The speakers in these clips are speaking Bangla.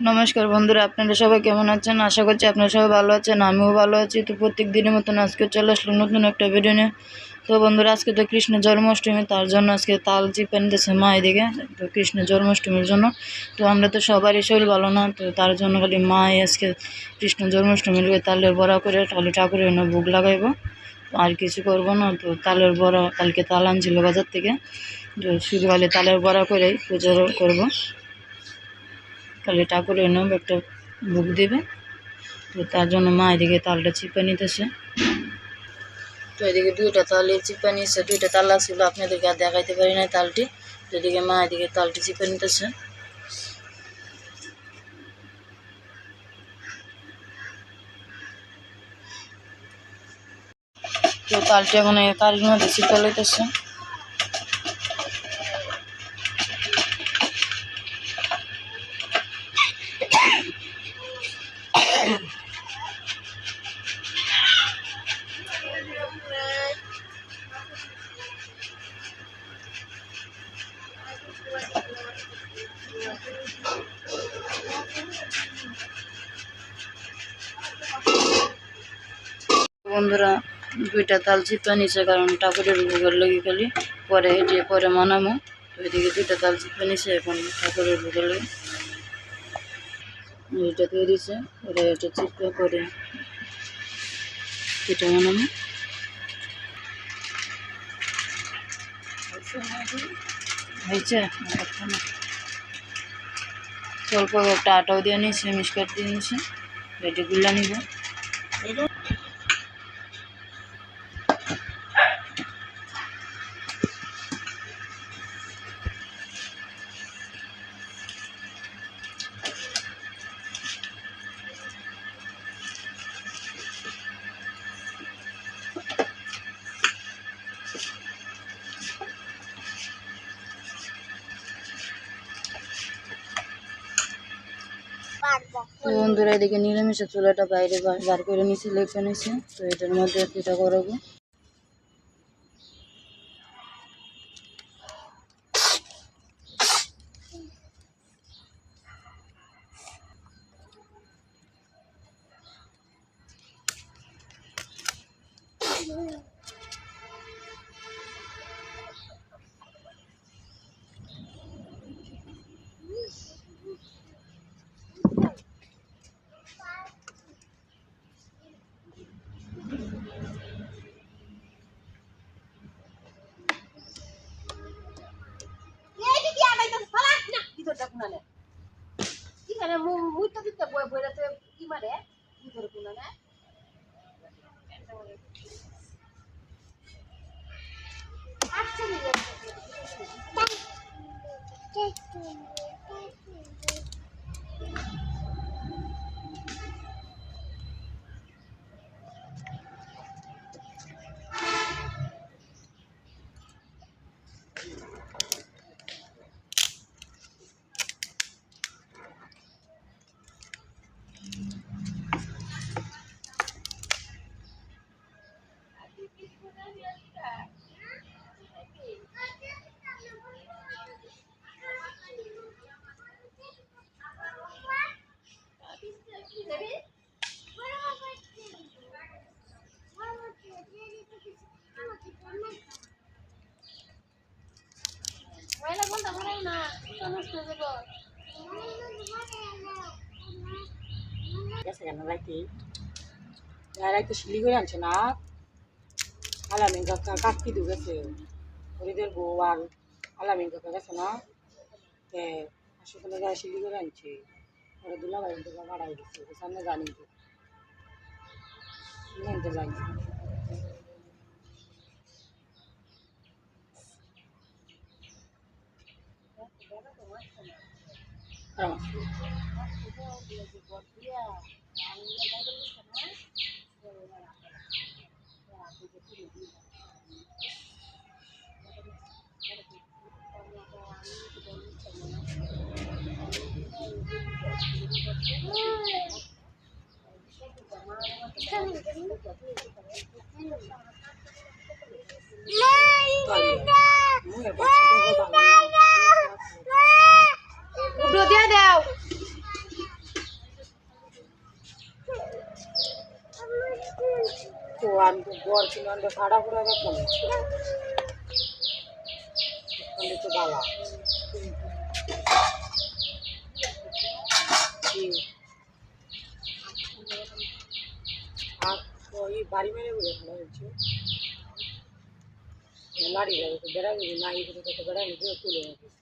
নমস্কার বন্ধুরা, আপনারা সবাই কেমন আছেন? আশা করছি আপনারা সবাই ভালো আছেন, আমিও ভালো আছি। তো প্রত্যেক দিনের মতন আজকে চলে আসলো নতুন একটা ভিডিও নিয়ে। তো বন্ধুরা, আজকে তো কৃষ্ণ জন্মাষ্টমী, তার জন্য আজকে তাল চিপে নিতেছে মা এদিকে, তো কৃষ্ণ জন্মাষ্টমীর জন্য। তো আমরা তো সবারই শরীর ভালো না, তো তার জন্য খালি মা আজকে কৃষ্ণ জন্মাষ্টমীর তালের বড়া করে খালি ঠাকুরের ভোগ লাগাইবো। আর কিছু করব না, তো তালের বড়া, কালকে তাল আনছিল বাজার থেকে। তো শুধু তালের বড়া করেই পুজো করব। তাহলে ঠাকুরের নাম একটা বুক দেবে। তো তার জন্য মা এদিকে তালটা চিপে নিতেছে। তো এদিকে দুইটা তালে চিপে নিয়েছে, দুইটা তালা ছিল, আপনাদেরকে আর দেখাইতে পারি না তালটি। তো এদিকে মা এদিকে তালটি চিপে নিতেছে। তো তালটি এখন কারির মধ্যে চিপে লইতেছে। বন্ধুরা, দুইটা তাল চিপা নিছে, কারণ ঠাকুরের ভোগের লেগে খালি পরে হেঁটে পরে মানামো। তো এদিকে দুইটা তাল চিপা নিছে, এখন ঠাকুরের ভোগের লেগে। এটা দিয়ে দিছে, পরে এটা চিপে করে এটা মানামো। হয়েছে? স্বল্প একটা আটাও দিয়ে নিয়েছি মিসকাট দিয়ে নিয়েছি রেডি গুলা নিব। বন্ধুরা, এদিকে নিরামিষের চুলাটা বাইরে বার- করে নিয়েছি লেপে নিয়েছি তো এটার মধ্যে পিঠা করাবো। বুইটা দিতে বই বইটাতে কি মারে? গেছে কেন রাইতে রাইতে শিলিগুড়ি আনছে না আলামিন কাকা কাকি দু গেছে হরিদের বউ আর কাকা গেছে না হাসপাতালে যায় শিলিগুড়ি আনছে ওরা দুলা বাড়ি থেকে বাড়াই গেছে সামনে জানি তো Mày! ini উঠো দিয়ে দাও। সাড়া করে বালা বাড়ি মেরে বলে খেলা যাবে তো না, এই তো বেড়াবে তুলে নেবে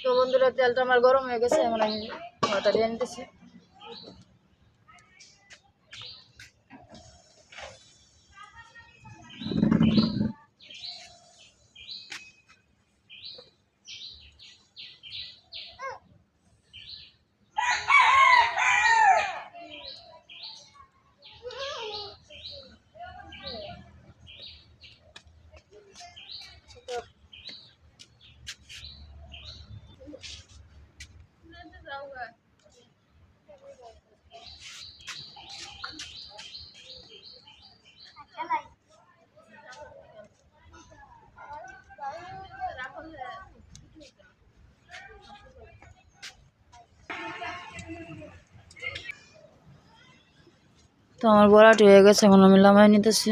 তো বন্ধুরা তেলটা আমার গরম হয়ে গেছে এখন আমি ওটা দিয়ে নিতেছি। তো আমার বড়াটি হয়ে গেছে এখন আমি লামাই নিতেছি।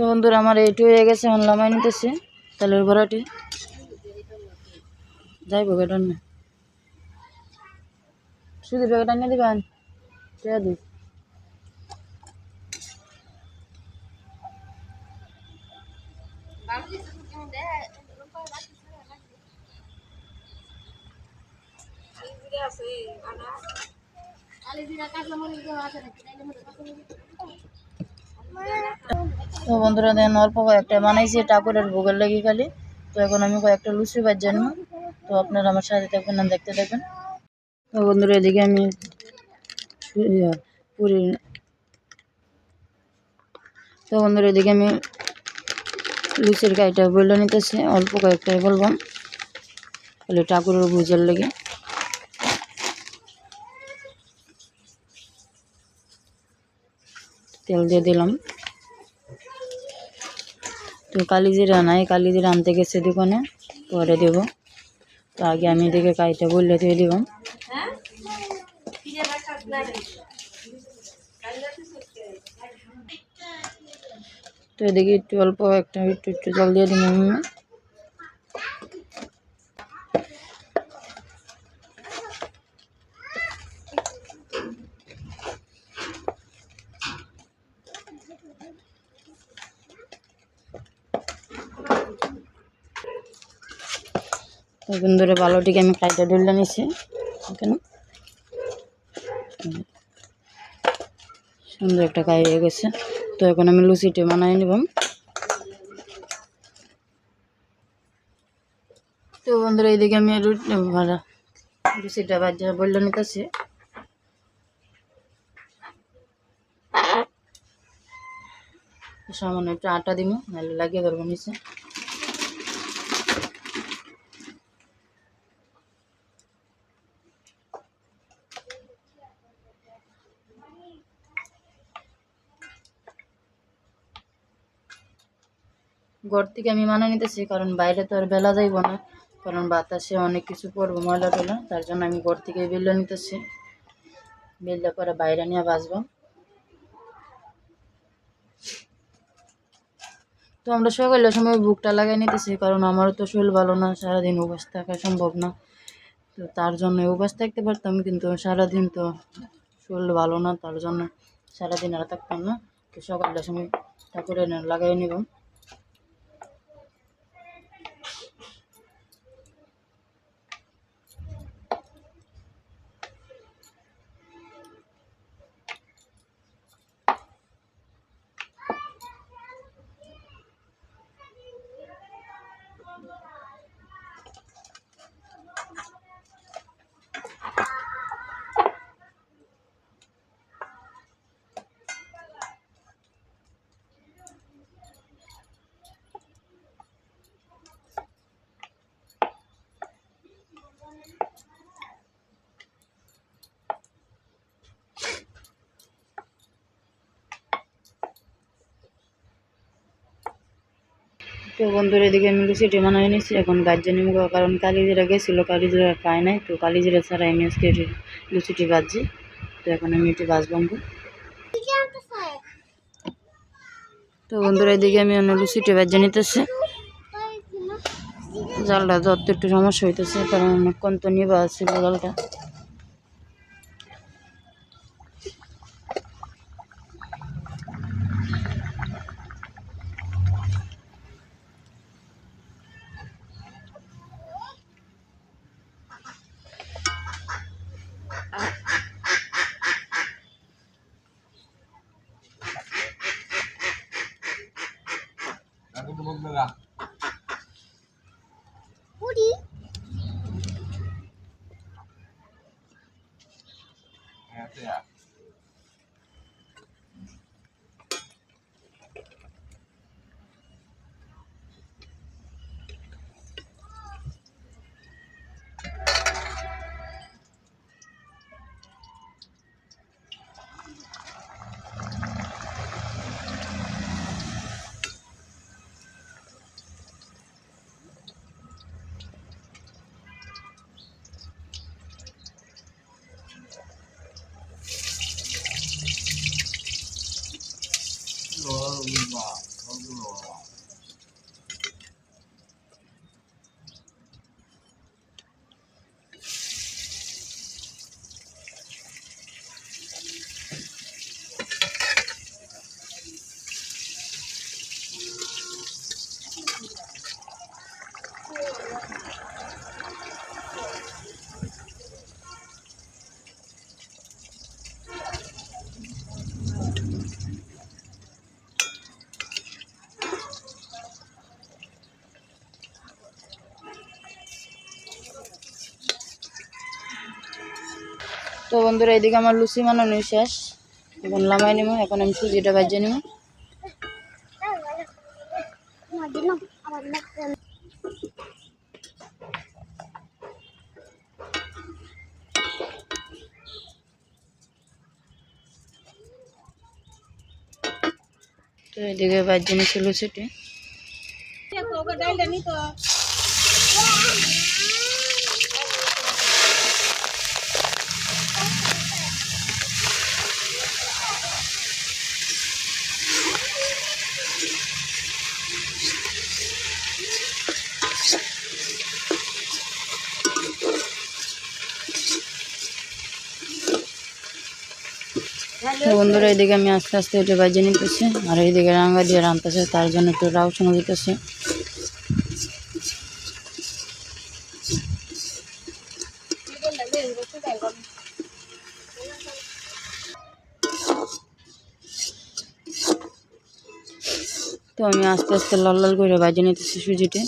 তো বন্ধুরা, আমার এইটু হয়ে গেছে, এখন লামাই নিতেছি, তেলের বড়াটি। যাইব বেটার না। শুধু প্যাকেট আনিয়ে দিবেন? টেয়া দিই তো বন্ধুরা দেন অল্প কয়েকটা বানাইছি ঠাকুরের ভোগের লাগি খালি। তো এখন আমি কয়েকটা লুচি বাজ জানি তো আপনারা আমার সাথে থাকবেন না দেখতে থাকবেন। তো বন্ধুরা এদিকে আমি ইয়া, পুরি। তো বন্ধুরা এদিকে আমি লুচির গাইটা বলে নিতেছি অল্প কয়েকটাই বলব। তাহলে ঠাকুরের বুঝার লেগে। তেল দিয়ে দিলাম। তো কালিজিরা নাই কালিজিরা আনতে গেছে দোকানে, পরে দেব। তো আগে আমি এদিকে কাইটা বললে দিয়ে দিব। তো এদিকে একটু অল্প একটা, একটু একটু জল দিয়ে দিলাম তো বন্ধুরা, বালুটিকে আমি কাইটা ডুলে নিছি। এখানে। সুন্দর একটা কাই হয়ে গেছে। তো এখন আমি লুচিটি বানাই নিব। তো বন্ধুরা, এইদিকে আমি রুটি লুচিটা বাজা বললে নিতেছি। সামান্য একটু আটা দিব নাহলে লাগিয়ে ধরবো নিচে। ঘর থেকে আমি মানা নিতেছি, কারণ বাইরে তো আর বেলা যাইব না, কারণ বাতাসে অনেক কিছু পড়ব ময়লা টলা তার জন্য আমি ঘর থেকে বেললে নিতেছি। বেললে পরে বাইরে নিয়ে বাঁচবো। তো আমরা সকালের সময় বুকটা লাগাই নিতেছি, কারণ আমারও তো শরীর ভালো না, সারাদিন উপাস থাকা সম্ভব না। তো তার জন্য উপাস থাকতে পারতাম, কিন্তু সারাদিন তো শরীর ভালো না, তার জন্য সারাদিন আর থাকতাম না। তো সকালের সময় ঠাকুরের লাগাই নিব তো বন্ধুরা এদিকে আমি লুচিটি বানাই নিচ্ছি এখন গাজ্জা নিব কারণ কালিজিরা গেছিল, কালিজিরা পায় নাই, তো কালিজিরা ছাড়া আমি আজকে লুচিটি বাজছি, তো এখন আমি এটি বাজবাম তো বন্ধুরা এদিকে আমি অন্য লুচিটি বাজ্যা নিতেছি। জালটা যত একটু সমস্যা হইতেছে, কারণ অনেকক্ষণ তো নিবা ছিল জালটা বন্ধুরা, এদিকে আমার লুচি বানানো শেষ। এখন লামাই নিব এখন আমি সুজিটা বাজিয়ে নেব তো এদিকে বাজিয়ে নিয়েছি লুচিটি। বন্ধুরা এদিকে আমি আস্তে আস্তে এটা বাজিয়ে নিতেছি, আর এইদিকে রাঙ্গা দিয়ে রানতেছে তার জন্য একটু রাও শোনা যেতেছে তো আমি আস্তে আস্তে লাল লাল করে বাজিয়ে নিতেছি সুজিটি।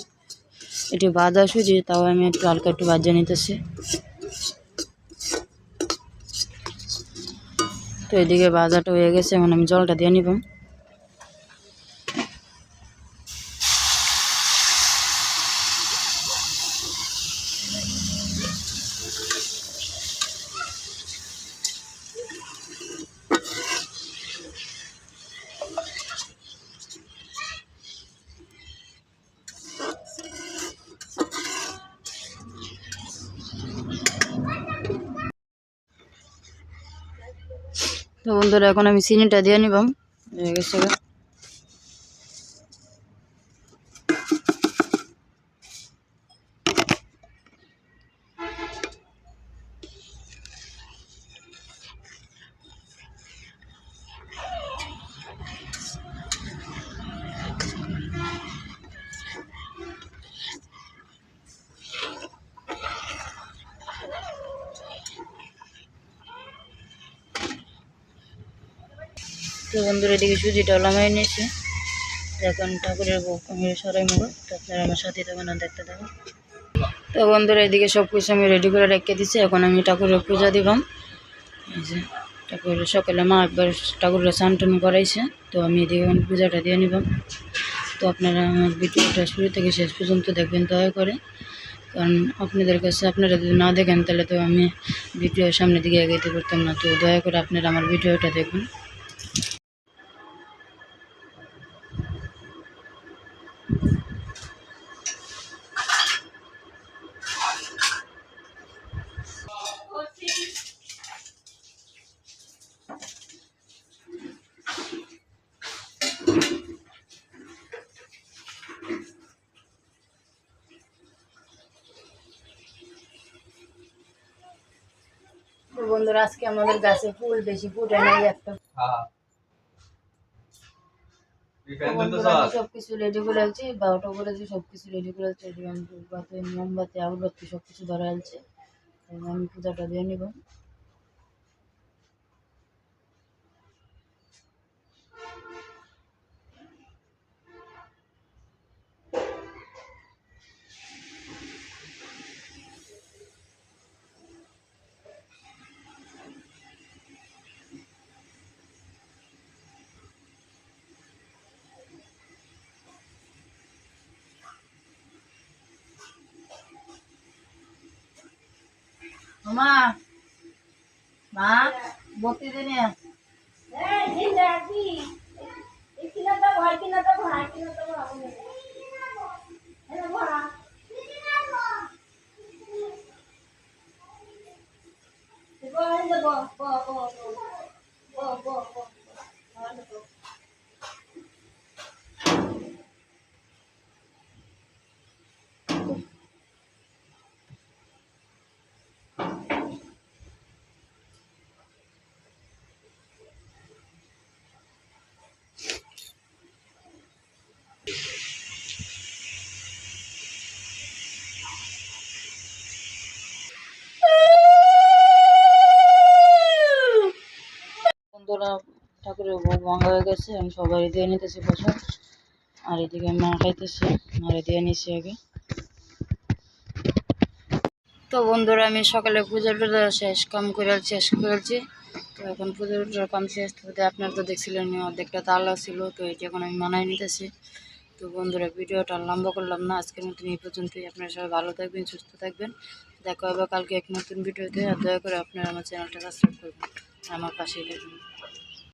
এটি বাজা সুজি, তাও আমি একটু হালকা একটু বাজিয়ে নিতেছি। তো এদিকে বাজারটা হয়ে গেছে এখন আমি জলটা দিয়ে নিব। তো বন্ধুরা এখন আমি চিনিটা দিয়ে নিবাম। হয়ে গেছে তো বন্ধুরা, এদিকে সুজিটা লামাই নিয়েছি এখন ঠাকুরের আমি সরাই নেব। তো আপনারা আমার সাথে তখন দেখতে থাকুন। তো বন্ধুরা, এদিকে সব কিছু আমি রেডি করে রেখে দিচ্ছি এখন আমি ঠাকুরের পূজা দিবাম ঠাকুরের সকালে মা একবার ঠাকুরের স্নান করাইছে। তো আমি এদিকে এখন পূজাটা দিয়ে নিবাম তো আপনারা আমার ভিডিওটা শুরু থেকে শেষ পর্যন্ত দেখবেন, দয়া করে। কারণ আপনাদের কাছে আপনারা যদি না দেখেন, তাহলে তো আমি ভিডিওর সামনের দিকে এগাইতে পারতাম না। তো দয়া করে আপনারা আমার ভিডিওটা দেখুন তো বন্ধুরা আজকে আমাদের গাছে ফুল বেশি ফুটে নাই একটা। হ্যাঁ সবকিছু রেডি করে আলছি বারোটা করেছি সবকিছু রেডি করে আলছি মোমবাতি আগরবাতি সবকিছু ধরা আলছি আমি পূজাটা দিয়ে নিব। মা মা বত্তি দিনে বন্ধুরা ঠাকুরের ভোগ ভাঙা হয়ে গেছে। আমি সবাই দিয়ে নিতেছি প্রসাদ। আর এদিকে মা খাইতেছে। মারে দিয়ে নিছি আগে। তো বন্ধুরা, আমি সকালে পূজা টুজা শেষ কাম করে শেষ করেছি। তো এখন পুজো টুজার কাম শেষ হতে আপনার তো দেখছিলেন, অর্ধেকটা তালা ছিল। তো এটি এখন আমি মানায় নিতেছি। তো বন্ধুরা, ভিডিওটা আর লম্বা করলাম না। আজকের মতন এই পর্যন্তই। আপনারা সবাই ভালো থাকবেন, সুস্থ থাকবেন। দেখা হবে কালকে এক নতুন ভিডিওতে। আর দয়া করে আপনারা আমার চ্যানেলটা সাবস্ক্রাইব করবেন। আমার পাশেই থাকবেন।